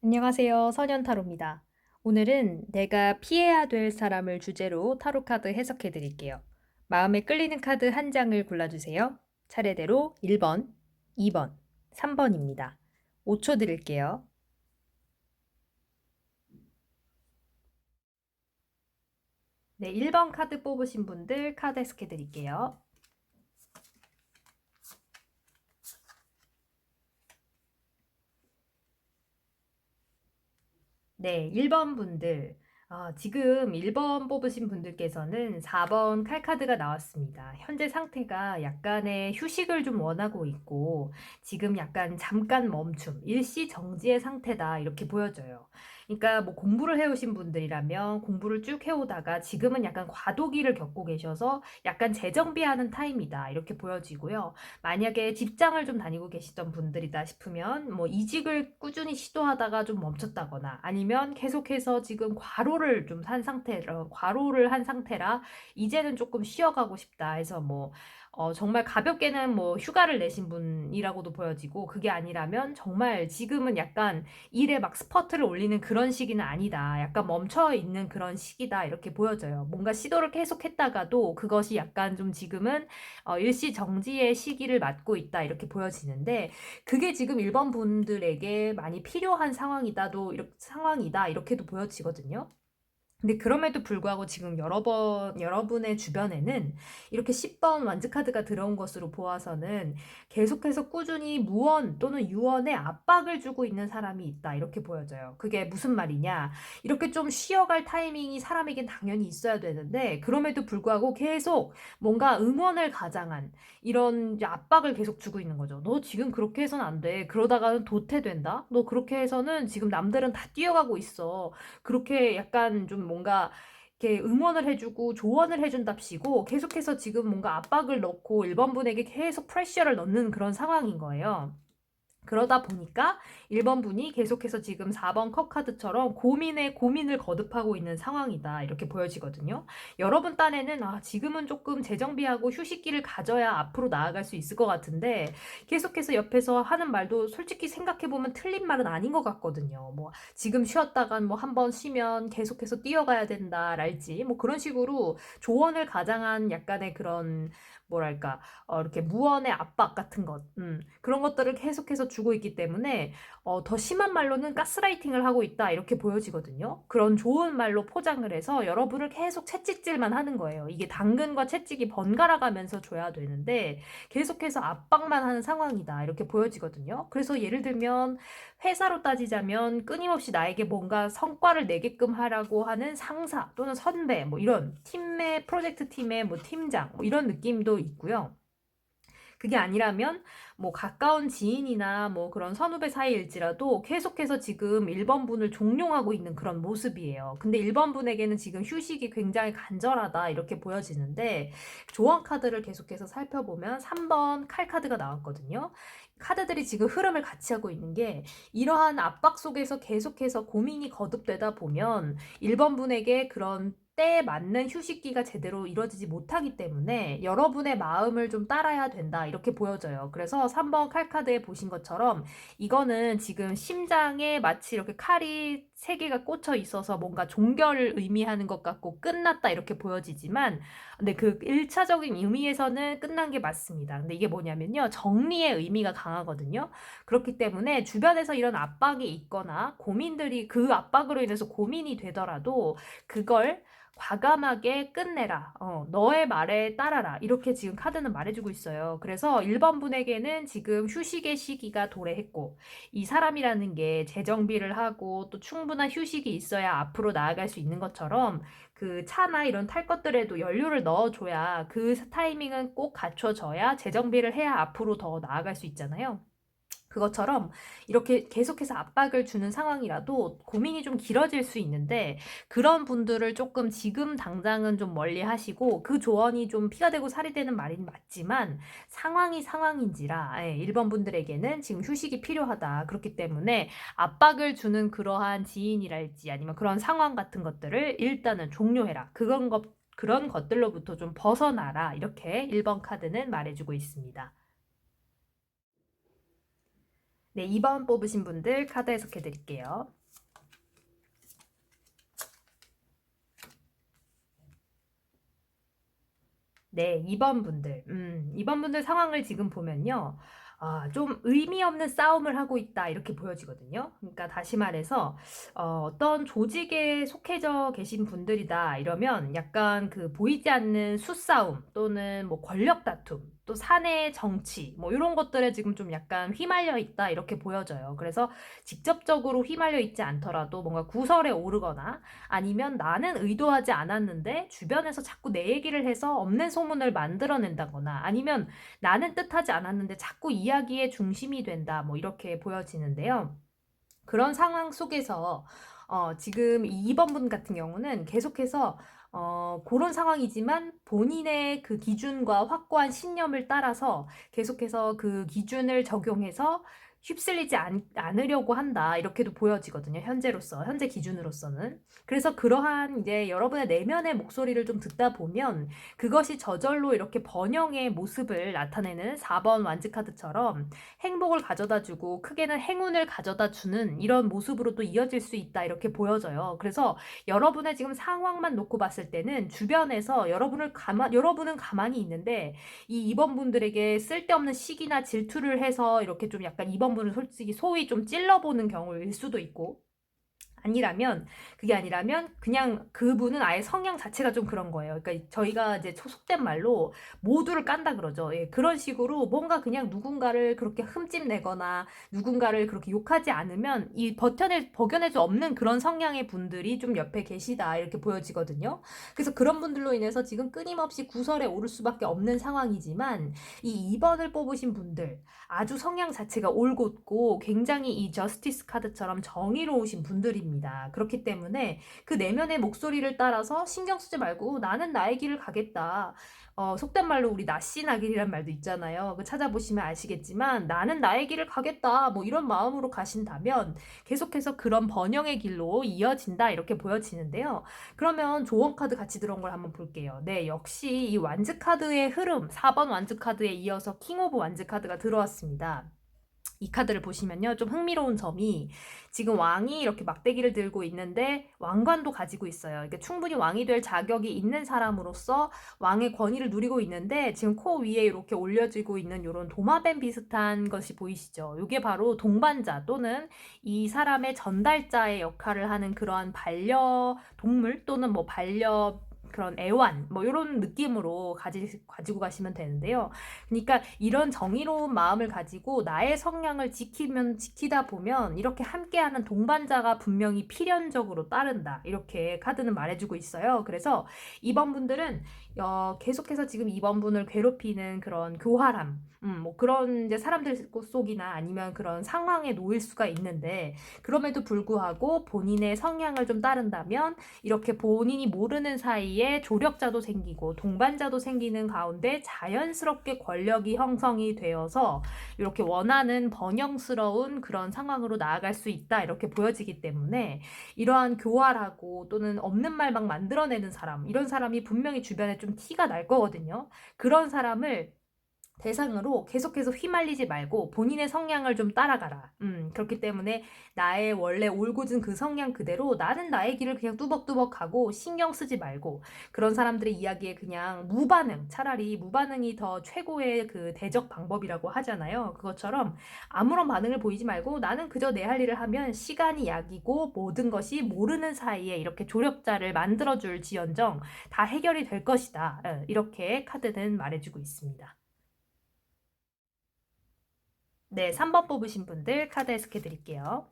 안녕하세요. 선현타로입니다. 오늘은 내가 피해야 될 사람을 주제로 타로 카드 해석해 드릴게요. 마음에 끌리는 카드 한 장을 골라주세요. 차례대로 1번, 2번, 3번입니다. 5초 드릴게요. 네, 1번 카드 뽑으신 분들 카드 해석해 드릴게요. 네, 1번 분들. 아, 지금 1번 뽑으신 분들께서는 4번 칼카드가 나왔습니다. 현재 상태가 약간의 휴식을 좀 원하고 있고, 지금 약간 잠깐 멈춤, 일시 정지의 상태다. 이렇게 보여져요. 그러니까 뭐 공부를 해오신 분들이라면 공부를 쭉 해오다가 지금은 약간 과도기를 겪고 계셔서 약간 재정비하는 타임이다. 이렇게 보여지고요. 만약에 직장을 좀 다니고 계시던 분들이다 싶으면 뭐 이직을 꾸준히 시도하다가 좀 멈췄다거나 아니면 계속해서 지금 과로를 좀 한 상태라 과로를 한 상태라 이제는 조금 쉬어가고 싶다 해서 뭐 어, 정말 가볍게는 뭐 휴가를 내신 분이라고도 보여지고 그게 아니라면 정말 지금은 약간 일에 막 스퍼트를 올리는 그런 시기는 아니다. 약간 멈춰 있는 그런 시기다. 이렇게 보여져요. 뭔가 시도를 계속 했다가도 그것이 약간 좀 지금은 어, 일시 정지의 시기를 맞고 있다. 이렇게 보여지는데 그게 지금 일본 분들에게 많이 필요한 상황이다도 이렇게 상황이다. 이렇게도 보여지거든요. 근데 그럼에도 불구하고 지금 여러 번, 여러분의 주변에는 이렇게 10번 완즈카드가 들어온 것으로 보아서는 계속해서 꾸준히 무언 또는 유언에 압박을 주고 있는 사람이 있다. 이렇게 보여져요. 그게 무슨 말이냐. 이렇게 좀 쉬어갈 타이밍이 사람에겐 당연히 있어야 되는데, 그럼에도 불구하고 계속 뭔가 응원을 가장한 이런 압박을 계속 주고 있는 거죠. 너 지금 그렇게 해서는 안 돼. 그러다가는 도태된다? 너 그렇게 해서는 지금 남들은 다 뛰어가고 있어. 그렇게 약간 좀 뭔가 이렇게 응원을 해주고 조언을 해준답시고 계속해서 지금 뭔가 압박을 넣고 1번 분에게 계속 프레셔를 넣는 그런 상황인 거예요. 그러다 보니까 1번 분이 계속해서 지금 4번 컵 카드처럼 고민에 고민을 거듭하고 있는 상황이다. 이렇게 보여지거든요. 여러분 딴에는 아, 지금은 조금 재정비하고 휴식기를 가져야 앞으로 나아갈 수 있을 것 같은데 계속해서 옆에서 하는 말도 솔직히 생각해보면 틀린 말은 아닌 것 같거든요. 뭐 지금 쉬었다간 뭐 한 번 쉬면 계속해서 뛰어가야 된다랄지 뭐 그런 식으로 조언을 가장한 약간의 그런 뭐랄까 어, 이렇게 무언의 압박 같은 것 음, 그런 것들을 계속해서 주고 있기 때문에 어, 더 심한 말로는 가스라이팅을 하고 있다 이렇게 보여지거든요. 그런 좋은 말로 포장을 해서 여러분을 계속 채찍질만 하는 거예요. 이게 당근과 채찍이 번갈아 가면서 줘야 되는데 계속해서 압박만 하는 상황이다 이렇게 보여지거든요. 그래서 예를 들면 회사로 따지자면 끊임없이 나에게 뭔가 성과를 내게끔 하라고 하는 상사 또는 선배 뭐 이런 팀의 프로젝트 팀의 뭐 팀장 뭐 이런 느낌도 있고요. 그게 아니라면 뭐 가까운 지인이나 뭐 그런 선후배 사이일지라도 계속해서 지금 1번 분을 종용하고 있는 그런 모습이에요. 근데 1번 분에게는 지금 휴식이 굉장히 간절하다 이렇게 보여지는데 조언 카드를 계속해서 살펴보면 3번 칼 카드가 나왔거든요. 카드들이 지금 흐름을 같이 하고 있는 게 이러한 압박 속에서 계속해서 고민이 거듭되다 보면 1번 분에게 그런 때에 맞는 휴식기가 제대로 이루어지지 못하기 때문에 여러분의 마음을 좀 따라야 된다. 이렇게 보여져요. 그래서 3번 칼카드에 보신 것처럼 이거는 지금 심장에 마치 이렇게 칼이 3개가 꽂혀 있어서 뭔가 종결을 의미하는 것 같고 끝났다. 이렇게 보여지지만 근데 그 1차적인 의미에서는 끝난 게 맞습니다. 근데 이게 뭐냐면요. 정리의 의미가 강하거든요. 그렇기 때문에 주변에서 이런 압박이 있거나 고민들이 그 압박으로 인해서 고민이 되더라도 그걸 과감하게 끝내라. 어, 너의 말에 따라라. 이렇게 지금 카드는 말해주고 있어요. 그래서 1번 분에게는 지금 휴식의 시기가 도래했고, 이 사람이라는 게 재정비를 하고 또 충분한 휴식이 있어야 앞으로 나아갈 수 있는 것처럼 그 차나 이런 탈 것들에도 연료를 넣어줘야 그 타이밍은 꼭 갖춰져야 재정비를 해야 앞으로 더 나아갈 수 있잖아요. 그것처럼 이렇게 계속해서 압박을 주는 상황이라도 고민이 좀 길어질 수 있는데 그런 분들을 조금 지금 당장은 좀 멀리 하시고 그 조언이 좀 피가 되고 살이 되는 말인 맞지만 상황이 상황인지라 예, 1번 분들에게는 지금 휴식이 필요하다. 그렇기 때문에 압박을 주는 그러한 지인이랄지 아니면 그런 상황 같은 것들을 일단은 종료해라. 그런 것 그런 것들로부터 좀 벗어나라. 이렇게 1번 카드는 말해주고 있습니다. 네, 2번 뽑으신 분들 카드 해석해 드릴게요. 네, 2번 분들. 음, 2번 분들 상황을 지금 보면요. 아, 좀 의미 없는 싸움을 하고 있다. 이렇게 보여지거든요. 그러니까 다시 말해서, 어, 어떤 조직에 속해져 계신 분들이다. 이러면 약간 그 보이지 않는 수싸움 또는 뭐 권력 다툼 또 사내 정치 뭐 이런 것들에 지금 좀 약간 휘말려 있다 이렇게 보여져요. 그래서 직접적으로 휘말려 있지 않더라도 뭔가 구설에 오르거나 아니면 나는 의도하지 않았는데 주변에서 자꾸 내 얘기를 해서 없는 소문을 만들어낸다거나 아니면 나는 뜻하지 않았는데 자꾸 이야기의 중심이 된다 뭐 이렇게 보여지는데요. 그런 상황 속에서 어, 지금 2번 분 같은 경우는 계속해서 어, 그런 상황이지만 본인의 그 기준과 확고한 신념을 따라서 계속해서 그 기준을 적용해서 휩쓸리지 않, 않으려고 한다. 이렇게도 보여지거든요. 현재로서, 현재 기준으로서는. 그래서 그러한 이제 여러분의 내면의 목소리를 좀 듣다 보면 그것이 저절로 이렇게 번영의 모습을 나타내는 4번 완즈 카드처럼 행복을 가져다 주고 크게는 행운을 가져다 주는 이런 모습으로 또 이어질 수 있다. 이렇게 보여져요. 그래서 여러분의 지금 상황만 놓고 봤을 때는 주변에서 여러분을 가만, 여러분은 가만히 있는데 이 2번 분들에게 쓸데없는 시기나 질투를 해서 이렇게 좀 약간 2번 분을 솔직히 소위 좀 찔러보는 경우일 수도 있고 아니라면 그게 아니라면 그냥 그분은 아예 성향 자체가 좀 그런 거예요. 그러니까 저희가 이제 속된 말로 모두를 깐다 그러죠. 예, 그런 식으로 뭔가 그냥 누군가를 그렇게 흠집내거나 누군가를 그렇게 욕하지 않으면 이 버텨내 버겨낼 수 없는 그런 성향의 분들이 좀 옆에 계시다 이렇게 보여지거든요. 그래서 그런 분들로 인해서 지금 끊임없이 구설에 오를 수밖에 없는 상황이지만 이 2번을 뽑으신 분들 아주 성향 자체가 올곧고 굉장히 이 저스티스 카드처럼 정의로우신 분들입니다. 그렇기 때문에 그 내면의 목소리를 따라서 신경 쓰지 말고 나는 나의 길을 가겠다. 어, 속된 말로 우리 나씨나길이란 말도 있잖아요. 그 찾아보시면 아시겠지만 나는 나의 길을 가겠다. 뭐 이런 마음으로 가신다면 계속해서 그런 번영의 길로 이어진다 이렇게 보여지는데요. 그러면 조언 카드 같이 들어온 걸 한번 볼게요. 네, 역시 이 완즈 카드의 흐름 4번 완즈 카드에 이어서 킹 오브 완즈 카드가 들어왔습니다. 이 카드를 보시면요. 좀 흥미로운 점이 지금 왕이 이렇게 막대기를 들고 있는데 왕관도 가지고 있어요. 그러니까 충분히 왕이 될 자격이 있는 사람으로서 왕의 권위를 누리고 있는데 지금 코 위에 이렇게 올려지고 있는 이런 도마뱀 비슷한 것이 보이시죠? 이게 바로 동반자 또는 이 사람의 전달자의 역할을 하는 그러한 반려 동물 또는 뭐 반려 그런 애완 뭐 이런 느낌으로 가지, 가지고 가시면 되는데요. 그러니까 이런 정의로운 마음을 가지고 나의 성향을 지키면 지키다 보면 이렇게 함께하는 동반자가 분명히 필연적으로 따른다 이렇게 카드는 말해주고 있어요. 그래서 이번 분들은 어, 계속해서 지금 이번 분을 괴롭히는 그런 교활함, 음, 뭐 그런 이제 사람들 속이나 아니면 그런 상황에 놓일 수가 있는데 그럼에도 불구하고 본인의 성향을 좀 따른다면 이렇게 본인이 모르는 사이에 조력자도 생기고 동반자도 생기는 가운데 자연스럽게 권력이 형성이 되어서 이렇게 원하는 번영스러운 그런 상황으로 나아갈 수 있다 이렇게 보여지기 때문에 이러한 교활하고 또는 없는 말 막 만들어내는 사람 이런 사람이 분명히 주변에 좀 티가 날 거거든요. 그런 사람을 대상으로 계속해서 휘말리지 말고 본인의 성향을 좀 따라가라. 음, 그렇기 때문에 나의 원래 올곧은 그 성향 그대로 나는 나의 길을 그냥 뚜벅뚜벅 가고 신경 쓰지 말고 그런 사람들의 이야기에 그냥 무반응, 차라리 무반응이 더 최고의 그 대적 방법이라고 하잖아요. 그것처럼 아무런 반응을 보이지 말고 나는 그저 내 할 일을 하면 시간이 약이고 모든 것이 모르는 사이에 이렇게 조력자를 만들어줄 지연정 다 해결이 될 것이다. 어, 이렇게 카드는 말해주고 있습니다. 네, 3번 뽑으신 분들 카드 해석해 드릴게요.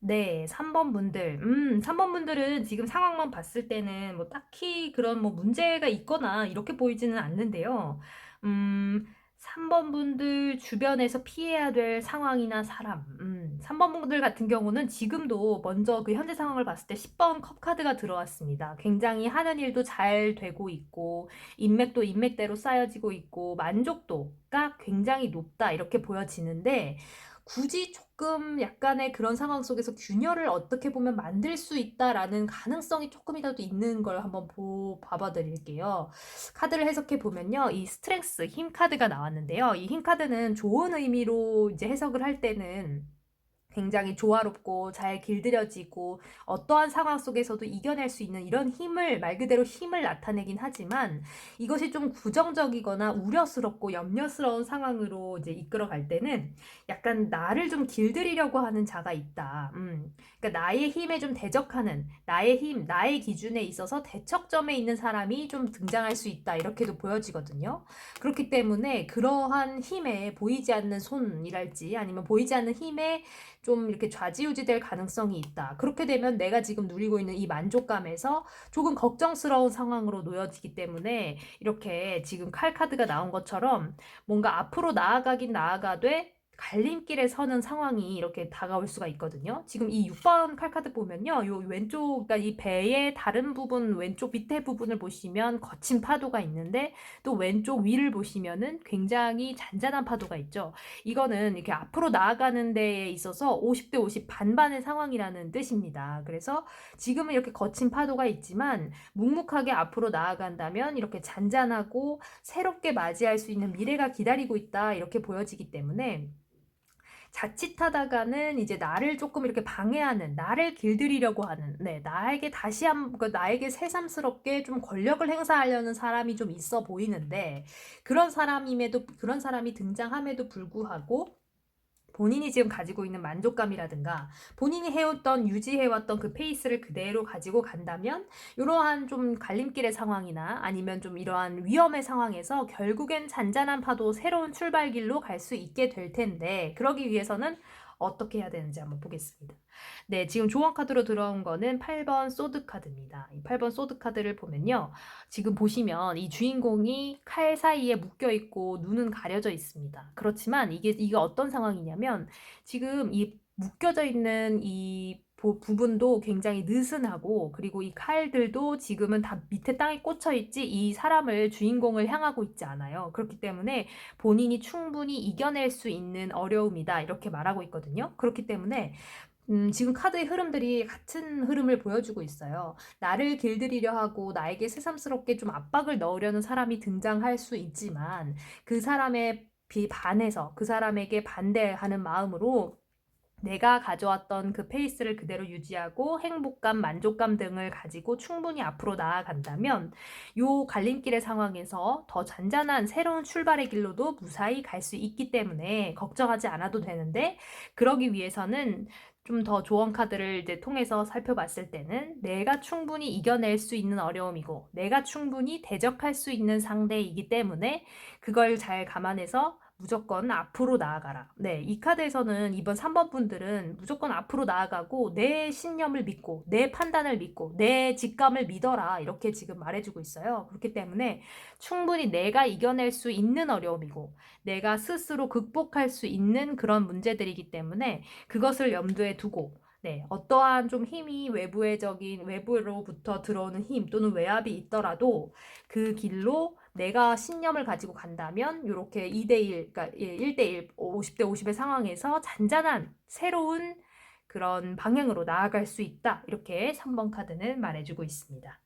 네, 3번 분들. 음, 3번 분들은 지금 상황만 봤을 때는 뭐 딱히 그런 뭐 문제가 있거나 이렇게 보이지는 않는데요. 음, 3번 분들 주변에서 피해야 될 상황이나 사람. 음, 3번 분들 같은 경우는 지금도 먼저 그 현재 상황을 봤을 때 10번 컵 카드가 들어왔습니다. 굉장히 하는 일도 잘 되고 있고, 인맥도 인맥대로 쌓여지고 있고, 만족도가 굉장히 높다. 이렇게 보여지는데, 굳이 조금 약간의 그런 상황 속에서 균열을 어떻게 보면 만들 수 있다라는 가능성이 조금이라도 있는 걸 한번 보, 봐봐 드릴게요. 카드를 해석해 보면요. 이 스트렝스, 힘 카드가 나왔는데요. 이 힘 카드는 좋은 의미로 이제 해석을 할 때는 굉장히 조화롭고 잘 길들여지고 어떠한 상황 속에서도 이겨낼 수 있는 이런 힘을 말 그대로 힘을 나타내긴 하지만 이것이 좀 부정적이거나 우려스럽고 염려스러운 상황으로 이제 이끌어갈 때는 약간 나를 좀 길들이려고 하는 자가 있다. 음. 그러니까 나의 힘에 좀 대적하는 나의 힘, 나의 기준에 있어서 대척점에 있는 사람이 좀 등장할 수 있다. 이렇게도 보여지거든요. 그렇기 때문에 그러한 힘에 보이지 않는 손이랄지 아니면 보이지 않는 힘에 좀 이렇게 좌지우지 될 가능성이 있다. 그렇게 되면 내가 지금 누리고 있는 이 만족감에서 조금 걱정스러운 상황으로 놓여지기 때문에 이렇게 지금 칼 카드가 나온 것처럼 뭔가 앞으로 나아가긴 나아가되 갈림길에 서는 상황이 이렇게 다가올 수가 있거든요. 지금 이 6번 칼카드 보면요. 요 왼쪽, 그러니까 이 배의 다른 부분, 왼쪽 밑에 부분을 보시면 거친 파도가 있는데 또 왼쪽 위를 보시면은 굉장히 잔잔한 파도가 있죠. 이거는 이렇게 앞으로 나아가는 데에 있어서 50대 50 반반의 상황이라는 뜻입니다. 그래서 지금은 이렇게 거친 파도가 있지만 묵묵하게 앞으로 나아간다면 이렇게 잔잔하고 새롭게 맞이할 수 있는 미래가 기다리고 있다. 이렇게 보여지기 때문에 자칫하다가는 이제 나를 조금 이렇게 방해하는, 나를 길들이려고 하는, 네, 나에게 다시 한, 그 나에게 새삼스럽게 좀 권력을 행사하려는 사람이 좀 있어 보이는데, 그런 사람임에도, 그런 사람이 등장함에도 불구하고, 본인이 지금 가지고 있는 만족감이라든가 본인이 해왔던 유지해왔던 그 페이스를 그대로 가지고 간다면 이러한 좀 갈림길의 상황이나 아니면 좀 이러한 위험의 상황에서 결국엔 잔잔한 파도 새로운 출발길로 갈 수 있게 될 텐데 그러기 위해서는 어떻게 해야 되는지 한번 보겠습니다. 네, 지금 조언 카드로 들어온 거는 8번 소드 카드입니다. 이 8번 소드 카드를 보면요. 지금 보시면 이 주인공이 칼 사이에 묶여 있고 눈은 가려져 있습니다. 그렇지만 이게 이게 어떤 상황이냐면 지금 이 묶여져 있는 이 부분도 굉장히 느슨하고 그리고 이 칼들도 지금은 다 밑에 땅에 꽂혀 있지 이 사람을 주인공을 향하고 있지 않아요. 그렇기 때문에 본인이 충분히 이겨낼 수 있는 어려움이다 이렇게 말하고 있거든요. 그렇기 때문에 음, 지금 카드의 흐름들이 같은 흐름을 보여주고 있어요. 나를 길들이려 하고 나에게 새삼스럽게 좀 압박을 넣으려는 사람이 등장할 수 있지만 그 사람의 비반해서 그 사람에게 반대하는 마음으로 내가 가져왔던 그 페이스를 그대로 유지하고 행복감, 만족감 등을 가지고 충분히 앞으로 나아간다면 요 갈림길의 상황에서 더 잔잔한 새로운 출발의 길로도 무사히 갈 수 있기 때문에 걱정하지 않아도 되는데 그러기 위해서는 좀더 조언 카드를 이제 통해서 살펴봤을 때는 내가 충분히 이겨낼 수 있는 어려움이고 내가 충분히 대적할 수 있는 상대이기 때문에 그걸 잘 감안해서 무조건 앞으로 나아가라. 네, 이 카드에서는 이번 3번 분들은 무조건 앞으로 나아가고 내 신념을 믿고 내 판단을 믿고 내 직감을 믿어라. 이렇게 지금 말해주고 있어요. 그렇기 때문에 충분히 내가 이겨낼 수 있는 어려움이고 내가 스스로 극복할 수 있는 그런 문제들이기 때문에 그것을 염두에 두고 네, 어떠한 좀 힘이 외부의적인 외부로부터 들어오는 힘 또는 외압이 있더라도 그 길로 내가 신념을 가지고 간다면 이렇게 2대1, 그러니까 1대1, 50대 50의 상황에서 잔잔한 새로운 그런 방향으로 나아갈 수 있다. 이렇게 3번 카드는 말해주고 있습니다.